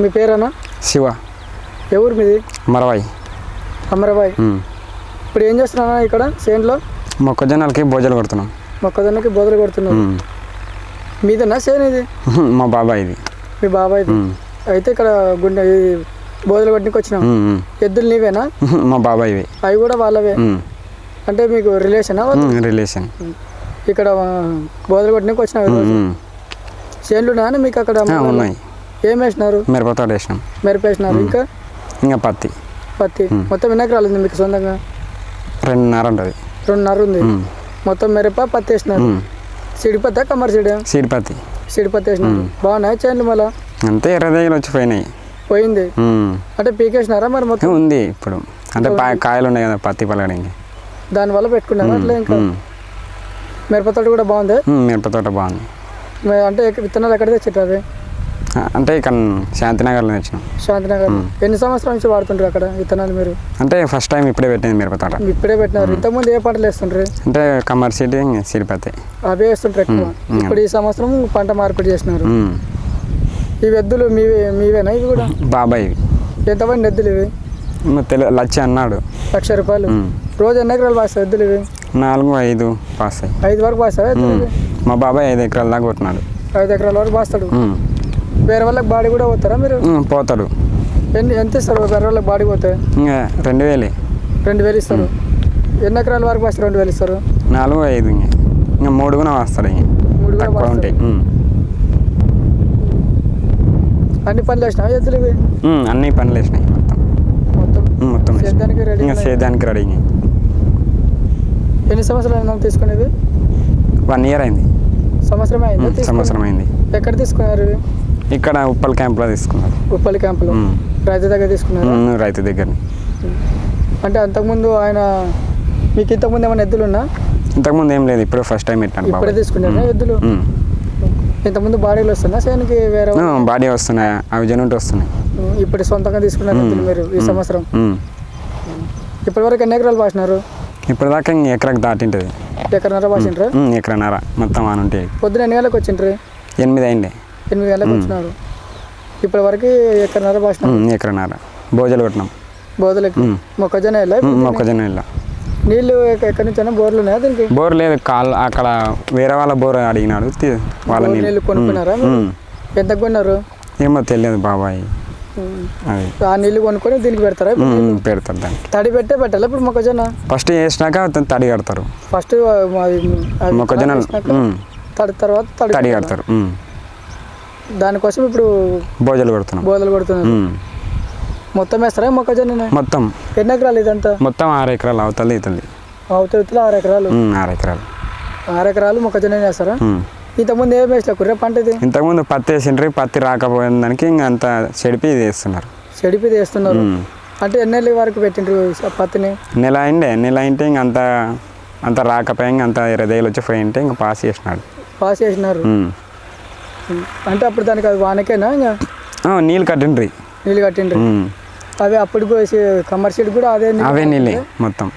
మీ పేరేనా శివ. ఎవరు మీది? మరవాయి అమరాబాయ్ ఉమ్. ఇప్పుడు ఏం చేస్తున్నా ఇక్కడ? చేనులో మొక్కజొన్నలకి భోజనాలు కొడుతున్నాం. మొక్కజొన్నకి బోదలు కొడుతున్నారు ఉమ్. మీదేనా చేను ఇది? మా బాబాయ్ ఇది మీ బాబాయ్ది? ఉమ్. అయితే ఇక్కడ గుండె ఈ బోదలు కొట్టడానికి వచ్చినాం. ఎద్దులు నీవేనా? మా బాబాయ్వి. అవి కూడా వాళ్ళవే. అంటే మీకు రిలేషనా వాళ్ళు? రిలేషన్ ఇక్కడ ఆ, బోదలు కొట్టడానికి వచ్చినాం. చేనులు ఉన్నాయని మీకు అక్కడ? ఉన్నాయి. ఏం వేసినారు? మిరపతోట వేసినాం. మిరపేసినారు. ఇంకా? ఇంకా పత్తి. పత్తి. మొత్తం ఎన్ని ఎకరాలు ఉంది మీకు సొంతంగా? రెండున్నర ఉంటుంది. రెండున్నర ఉంది. మొత్తం మిరప పత్తి వేసినారు. ఉమ్. సిడి పత్తా కమ్మరి సిడి? సీడ్ పత్తి. సిడి పత్తి వేసినారు. బాగున్నాయి చేనులు మళ్ళా? అంతే ఇరవై దగ్గర వచ్చి పోయినాయి. పోయింది. అంటే పీకేసినారా మరి మొత్తం? ఉంది ఇప్పుడు. అంటే కాయలు ఉన్నాయి కదా పత్తి పలగడానికి దానివల్ల పెట్టుకున్నారా అట్లా ఇంకా? ఉమ్. మిరప తోట కూడా బాగుంది? మిరపతోట బాగుంది. అంటే విత్తనాలు ఎక్కడ ఆ, అంటే ఇక్కడ శాంతినగర్లో తెచ్చినాం శాంతినగర్. ఎన్ని సంవత్సరాల నుంచి వాడుతుంటారు అక్కడ విత్తనాలు మీరు? అంటే ఫస్ట్ టైం ఇప్పుడే పెట్టింది మిరపతోట ఇప్పుడే పెట్టినారు. ఇంతకుముందు ఏ పంటలు వేస్తుంటారు అంటే కమర్షియల్ సీడ్ పత్తి అవే వేస్తుంటారు ఎక్కువ. ఇప్పుడు ఈ సంవత్సరం పంట మార్పిడి చేసినారు. ఉమ్. ఇవి ఎద్దులు మీవే మీవేనా ఇవి కూడా? బాబాయ్ ఎంతమంది ఎద్దులు ఇవి? తెలు లచ్చి అన్నాడు. లక్ష రూపాయలు. రోజు ఎన్ని ఎకరాలు పాస్తాయి ఎద్దులు ఇవి? నాలుగు ఐదు పాస్తాయి. ఐదు వరకు ఇవి? మా బాబాయ్ ఐదు ఎకరాల దాకా కొట్టినాడు. ఐదు ఎకరాల వరకు పాస్తాడు. వేరే వాళ్ళకి బాడీ కూడా పోతారా మీరు? పోతాడు ఎన్ని ఎంత ఇస్తారు? వేరే వాళ్ళకి బాడీ పోతే? రెండు వేలే. రెండు వేలు ఇస్తారు. ఎన్ని ఎకరాల వరకు పాస్తారు రెండు వేలు ఇస్తారు? నాలుగు ఐదు ఇంకా. మూడు కూడా వస్తాడు ఇంక. మూడు కూడా. ఉంటాయి. అన్ని పనులు వేసినావు ఎద్దులు అన్ని పనులు వేసినాయి మొత్తం. మొత్తం? మొత్తం. సేద్యానికి రెడీ సేద్యానికి రెడీ. ఎన్ని సంవత్సరాలు అయినా తీసుకునేది? వన్ ఇయర్ అయింది. సంవత్సరమే అయిందా? సంవత్సరం అయింది ఎక్కడ తీసుకున్నారు? ఇక్కడ ఉప్పల్ క్యాంప్లో తీసుకున్నారు. ఉప్పల్లి క్యాంపులో. రైతు దగ్గర తీసుకున్నారు? రైతు దగ్గర అంటే అంతకుముందు ఆయన మీకు ఇంతకుముందు ఏమైనా ఎద్దులు ఉన్నా? ఇంతకుముందు ఏం లేదు ఇప్పుడు ఫస్ట్ టైం పెట్టాను ఇప్పుడే బాబాయ్. తీసుకున్నారా ఎద్దులు. ఇంతకుముందు బాడీలు వస్తున్నా సేనికి వేరే బాడీ వస్తున్నాయి అవి జనుంటి వస్తున్నాయి. ఇప్పుడు సొంతంగా తీసుకున్నారు మీరు ఈ సంవత్సరం. ఇప్పటి వరకు ఎన్ని ఎకరాలు పాసినారు ఇప్పుడు దాకా ఎకరకు దాటింటుంది. ఎకరన్నర పాసిండ్రు ఉమ్, ఎకరన్నర మొత్తం అని ఉంటాయి పొద్దున ఎన్ని గంటలకు వచ్చిండ్రు? ఎనిమిది అయింది. ఎనిమిది గంటలకు వచ్చినారు. ఇప్పటి వరకు ఎకరన్నర పాసినారు ఉమ్, ఎకరన్నర. భోజలు కొట్టినాం బోధలకి. మొక్కజొన్న వెళ్ళా ఉమ్, మొక్కజొన్న వెళ్ళా నీళ్ళు ఎక్క- ఎక్కడి నుంచి బోర్లు ఉన్నాయా దీనికి? బోర్ లేదు కాల్ అక్కడ వేరే వాళ్ళ బోర్ అడిగినాడు వాళ్ళ నీళ్ళు. కొనుక్కున్నారా. ఎంత కొన్నారు? ఏమో తెలియదు బాబాయ్. ఆ నీళ్ళు కొనుక్కొని దీనికి పెడతారా పెడతారు దానికి. తడి పెట్టే పెట్టాలి ఇప్పుడు మొక్కజొన్న? ఫస్ట్ వేసినాక తడి కడతారు. ఫస్ట్ మొక్కజొన్న తడి తర్వాత తడి? కడతారు. దానికోసం ఇప్పుడు భోజలు కొడుతున్నాం బోధలు కొడుతున్నారు ఉమ్. మొత్తం వేస్తారా మొక్కజొన్న మొత్తం. ఎన్ని ఎకరాలు ఇదంతా? మొత్తం ఆరు ఎకరాలు అవుతుంది అవుతుంది అవతల ఆరు ఎకరాలు? ఆరు ఎకరాలు. ఆరు ఎకరాలు మొక్కజొన్న వేస్తారా. ఇంతకుముందు ఏం వేసలే కుర్ర పంట ఇది? ఇంతకుముందు పత్తి వేసిండ్రి పత్తి రాకపోయిన దానికి ఇంకా అంత చెడిపి ఇది వేస్తున్నారు. చెడిపి వేస్తున్నారు. అంటే ఎన్నెళ్ళ వరకు పెట్టిండ్రు పత్తిని? నెల అయిండే నెల అయింటే ఇంక అంత అంత రాకపోయి ఇంక అంత ఇరవై వచ్చి పోయింటే ఇంకా పాస్ చేసినాడు. పాస్ చేసినారు. అంటే అప్పుడు దానికి అది వానకేనా ఇంకా? నీళ్ళు కట్టిండ్రి. నీళ్ళు కట్టిండ్రు. అవి అప్పుడు కమర్షియల్ కూడా అదే అవే నీళ్ళే మొత్తం.